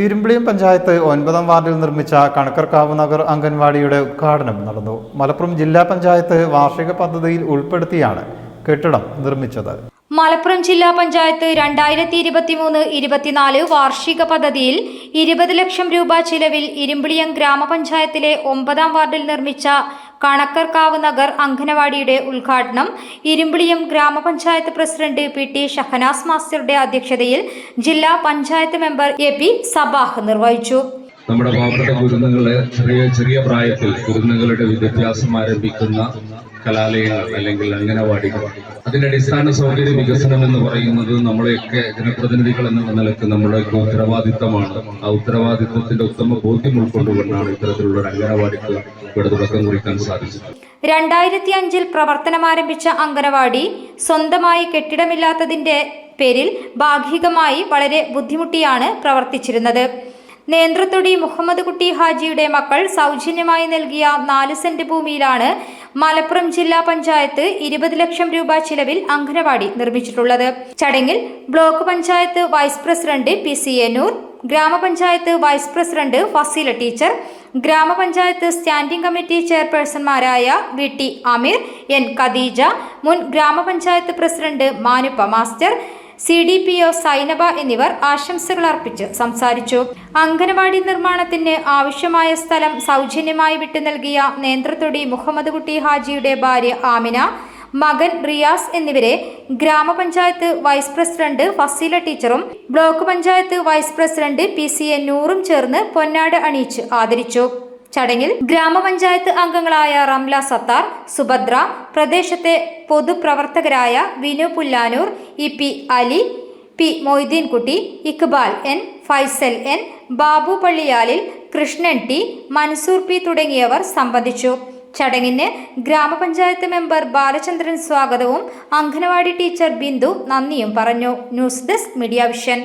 ഇരുമ്പിളിയം പഞ്ചായത്ത് ഒൻപതാം വാർഡിൽ നിർമ്മിച്ച കണക്കർക്കാവ് നഗർ അംഗൻവാടിയുടെ ഉദ്ഘാടനം നടന്നു. മലപ്പുറം ജില്ലാ പഞ്ചായത്ത് വാർഷിക പദ്ധതിയിൽ ഉൾപ്പെടുത്തിയാണ് കെട്ടിടം നിർമ്മിച്ചത്. മലപ്പുറം ജില്ലാ പഞ്ചായത്ത് രണ്ടായിരത്തി ഇരുപത്തിമൂന്ന് ഇരുപത്തിനാല് വാർഷിക പദ്ധതിയിൽ ഇരുപത് ലക്ഷം രൂപ ചിലവിൽ ഇരുമ്പിളിയം ഗ്രാമപഞ്ചായത്തിലെ ഒമ്പതാം വാർഡിൽ നിർമ്മിച്ച കണക്കർക്കാവ് നഗർ അംഗനവാടിയുടെ ഉദ്ഘാടനം ഇരുമ്പിളിയം ഗ്രാമപഞ്ചായത്ത് പ്രസിഡന്റ് പി ടി ഷഹനാസ് മാസ്റ്ററുടെ അധ്യക്ഷതയിൽ ജില്ലാ panchayat member A P Sabah നിർവഹിച്ചു. നമ്മുടെ പാവപ്പെട്ട കുരുന്നുകളെ ചെറിയ ചെറിയ പ്രായത്തിൽ കുരുന്നുകളുടെ വിദ്യാഭ്യാസം ആരംഭിക്കുന്ന കലാലയങ്ങൾ അല്ലെങ്കിൽ അംഗനവാടികൾ. അതിന്റെ അടിസ്ഥാന സൗകര്യ വികസനം എന്ന് പറയുന്നത് നമ്മളെയൊക്കെ ജനപ്രതിനിധികൾ എന്ന നിലയ്ക്ക് നമ്മുടെയൊക്കെ ഉത്തരവാദിത്തമാണ്. ആ ഉത്തരവാദിത്തത്തിന്റെ ഉത്തമ ബോധ്യം ഉൾക്കൊണ്ടുകൊണ്ടാണ് ഇത്തരത്തിലുള്ള ഒരു അംഗനവാടിക്ക് ഇവിടെ തുടക്കം കുറിക്കാൻ സാധിച്ചത്. രണ്ടായിരത്തി അഞ്ചിൽ പ്രവർത്തനമാരംഭിച്ച അംഗനവാടി സ്വന്തമായി കെട്ടിടമില്ലാത്തതിന്റെ പേരിൽ ഭാഗികമായി വളരെ ബുദ്ധിമുട്ടിയാണ് പ്രവർത്തിച്ചിരുന്നത്. നേന്ത്രത്തൊടി മുഹമ്മദ് കുട്ടി ഹാജിയുടെ മക്കൾ സൗജന്യമായി നൽകിയ നാല് സെന്റ് ഭൂമിയിലാണ് മലപ്പുറം ജില്ലാ പഞ്ചായത്ത് ഇരുപത് ലക്ഷം രൂപ ചിലവിൽ അംഗനവാടി നിർമ്മിച്ചിട്ടുള്ളത്. ചടങ്ങിൽ block panchayat vice president P C Ennur ഗ്രാമപഞ്ചായത്ത് വൈസ് പ്രസിഡന്റ് ഫസീല ടീച്ചർ ഗ്രാമപഞ്ചായത്ത് standing committee ചെയർപേഴ്സൺമാരായ V T Ameer N Khadeeja മുൻ ഗ്രാമപഞ്ചായത്ത് president Manuppa master C D P O Sainaba എന്നിവർ ആശംസകൾ അർപ്പിച്ച് സംസാരിച്ചു. അംഗനവാടി നിർമ്മാണത്തിന് ആവശ്യമായ സ്ഥലം സൗജന്യമായി വിട്ടു നൽകിയ നേന്ത്രത്തൊടി മുഹമ്മദ് കുട്ടി ഹാജിയുടെ ഭാര്യ ആമിന മകൻ റിയാസ് എന്നിവരെ ഗ്രാമപഞ്ചായത്ത് വൈസ് പ്രസിഡന്റ് ഫസീല ടീച്ചറും block panchayat vice president P C A നൂറും ചേർന്ന് പൊന്നാട് അണിയിച്ച് ആദരിച്ചു. ചടങ്ങിൽ ഗ്രാമപഞ്ചായത്ത് അംഗങ്ങളായ റംല സത്താർ സുഭദ്ര പ്രദേശത്തെ പൊതുപ്രവർത്തകരായ Vinu Pullanur E P Ali P Moideenkutty Iqbal N Faisal N Babu Palliyalil Krishnan T Mansoor P തുടങ്ങിയവർ സംബന്ധിച്ചു. ചടങ്ങിന് ഗ്രാമപഞ്ചായത്ത് മെമ്പർ ബാലചന്ദ്രൻ സ്വാഗതവും അംഗനവാടി ടീച്ചർ ബിന്ദു നന്ദിയും പറഞ്ഞു. News desk media vision.